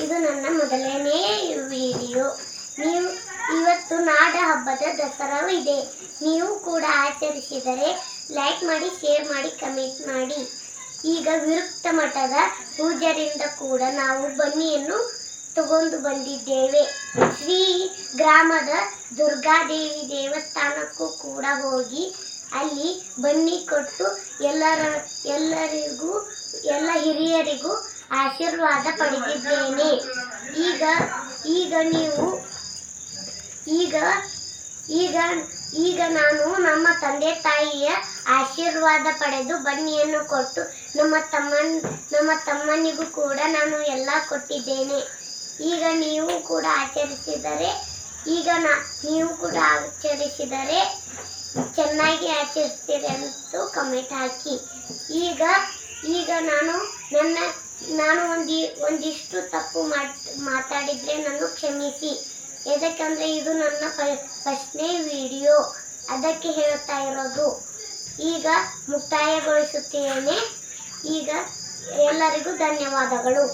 ಇದು ನನ್ನ ಮೊದಲನೇ ವಿಡಿಯೋ ನೀವು ಇವತ್ತು ನಾಡ ಹಬ್ಬದ ಇದೆ. ನೀವು ಕೂಡ ಆಚರಿಸಿದರೆ ಲೈಕ್ ಮಾಡಿ ಶೇರ್ ಮಾಡಿ ಕಮೆಂಟ್ ಮಾಡಿ. ಈಗ ವಿರುಕ್ತ ಮಠದ ಪೂಜರಿಂದ ಕೂಡ ನಾವು ಬನ್ನಿಯನ್ನು ತಗೊಂಡು ಬಂದಿದ್ದೇವೆ. ಶ್ರೀ ಗ್ರಾಮದ ದುರ್ಗಾದೇವಿ ದೇವಸ್ಥಾನಕ್ಕೂ ಕೂಡ ಹೋಗಿ ಅಲ್ಲಿ ಬನ್ನಿ ಕೊಟ್ಟು ಎಲ್ಲರ ಎಲ್ಲರಿಗೂ ಎಲ್ಲ ಹಿರಿಯರಿಗೂ ಆಶೀರ್ವಾದ ಪಡೆದಿದ್ದೇನೆ. ಈಗ ಈಗ ನೀವು, ಈಗ ಈಗ ಈಗ ನಾನು ನಮ್ಮ ತಂದೆ ತಾಯಿಯ ಆಶೀರ್ವಾದ ಪಡೆದು ಬನ್ನಿಯನ್ನು ಕೊಟ್ಟು ನಮ್ಮ ತಮ್ಮನ್, ನಮ್ಮ ತಮ್ಮನಿಗೂ ಕೂಡ ನಾನು ಎಲ್ಲ ಕೊಟ್ಟಿದ್ದೇನೆ. ಈಗ ನೀವು ಕೂಡ ಆಚರಿಸಿದರೆ, ಈಗ ನಾ, ನೀವು ಕೂಡ ಆಚರಿಸಿದರೆ ಚೆನ್ನಾಗಿ ಆಚರಿಸ್ತೀರಿ ಅಂತ ಕಮೆಂಟ್ ಹಾಕಿ. ಈಗ ಈಗ ನಾನು ನನ್ನ, ನಾನು ಒಂದಿ ಒಂದಿಷ್ಟು ತಪ್ಪು ಮಾತಾಡಿದ್ರೆ ನಾನು ಕ್ಷಮಿಸಿ. ಯಾಕಂದರೆ ಇದು ನನ್ನ ಫಸ್ಟ್ನೇ ವಿಡಿಯೋ. ಅದಕ್ಕೆ ಹೇಳ್ತಾ ಇರೋದು, ಈಗ ಮುಕ್ತಾಯಗೊಳಿಸುತ್ತೇನೆ. ಈಗ ಎಲ್ಲರಿಗೂ ಧನ್ಯವಾದಗಳು.